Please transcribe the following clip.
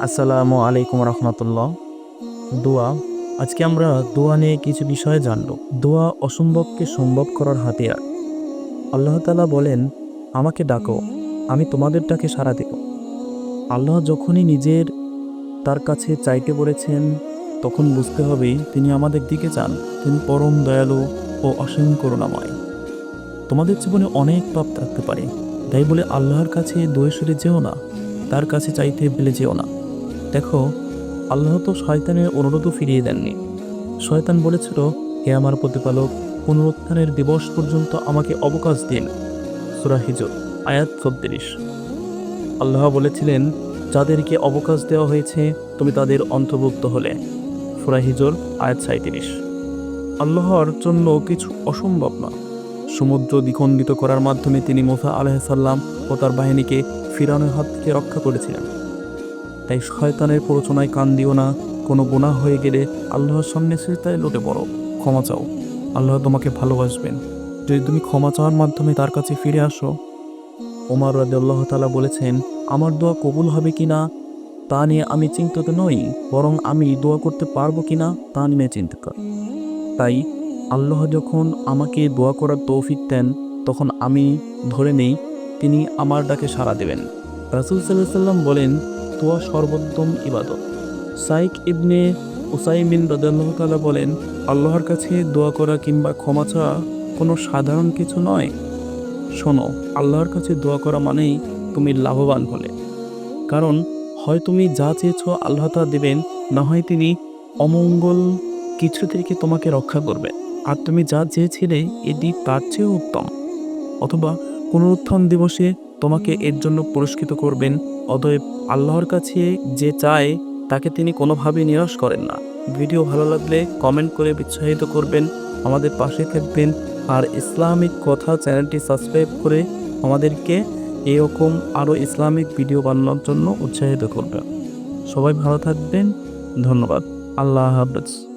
আসসালামু আলাইকুম রহমতুল্লাহ। দোয়া, আজকে আমরা দোয়া নিয়ে কিছু বিষয়ে জানব। দোয়া অসম্ভবকে সম্ভব করার হাতিয়ার। আল্লাহ তালা বলেন, আমাকে ডাকো, আমি তোমাদের ডাকে সাড়া দেব। আল্লাহ যখনই নিজের তার কাছে চাইতে বলেছেন, তখন বুঝতে হবে তিনি আমাদের দিকে চান। তিনি পরম দয়ালু ও অসীম করুণাময়। তোমাদের জীবনে অনেক পাপ থাকতে পারে। তাই বলে আল্লাহর কাছে দোয়ে সরে যেও না, তার কাছে চাইতে ভেলে যেও না। দেখো, আল্লাহ তো শয়তানের অনুরোধও ফিরিয়ে দেননি। শয়তান বলেছিল, হে আমার প্রতিপালক, পুনরুত্থানের দিবস পর্যন্ত আমাকে অবকাশ দিন। সুরা হিজর, আয়াত চব্বিশ আল্লাহ বলেছিলেন, যাদেরকে অবকাশ দেওয়া হয়েছে, তুমি তাদের অন্তর্ভুক্ত হলে। সুরা হিজর, আয়াত সাঁত্রিশ আল্লাহর জন্য কিছু অসম্ভব না। সমুদ্র দ্বিখণ্ডিত করার মাধ্যমে তিনি মোসা আলাইসাল্লাম ও তার বাহিনীকে ফিরানোর হাত থেকে রক্ষা করেছিলেন। তাই শয়তানের প্ররোচনায় কান দিও না। কোনো গুনাহ হয়ে গেলে আল্লাহর সামনে তাই লোটে পড়ো। ক্ষমা চাও। আল্লাহ তোমাকে ভালোবাসবেন। যদি তুমি ক্ষমা চাওয়ার মাধ্যমে তার কাছে ফিরে আসো। ওমর রাজি আল্লাহ তালা বলেছেন, আমার দোয়া কবুল হবে কি না তা নিয়ে আমি চিন্তিত নই, বরং আমি দোয়া করতে পারব কি না তা নিয়ে চিন্তিত। তাই আল্লাহ যখন আমাকে দোয়া করার তৌফিক দেন, তখন আমি ধরে নেই, তিনি আমার ডাকে সাড়া দেবেন। রাসুল সাল্লাহ সাল্লাম বলেন দোয়া সর্বোত্তম ইবাদত। সাইক ইবনে উসাইমিন রদাল্লাহ তালা বলেন, আল্লাহর কাছে দোয়া করা কিংবা ক্ষমা চাওয়া কোনো সাধারণ কিছু নয়। শোনো, আল্লাহর কাছে দোয়া করা মানেই তুমি লাভবান হলে। কারণ, হয় তুমি যা চেয়েছ আল্লাহ তা দেবেন, না হয় তিনি অমঙ্গল কিছু থেকে তোমাকে রক্ষা করবে। আর তুমি যা চেয়েছিলে এটি তার চেয়েও উত্তম। অথবা, পুনরুত্থান দিবসে তোমাকে এর জন্য পুরস্কৃত করবেন অতএব আল্লাহর কাছে যে চায়, তাকে তিনি কোনোভাবেই নিরাশ করেন না। ভিডিও ভালো লাগলে কমেন্ট করে উৎসাহিত করবেন, আমাদের পাশে থাকবেন, আর ইসলামিক কথা চ্যানেলটি সাবস্ক্রাইব করে আমাদেরকে এরকম আরও ইসলামিক ভিডিও বানানোর জন্য উৎসাহিত করবেন। সবাই ভালো থাকবেন, ধন্যবাদ। আল্লাহ হাফেজ।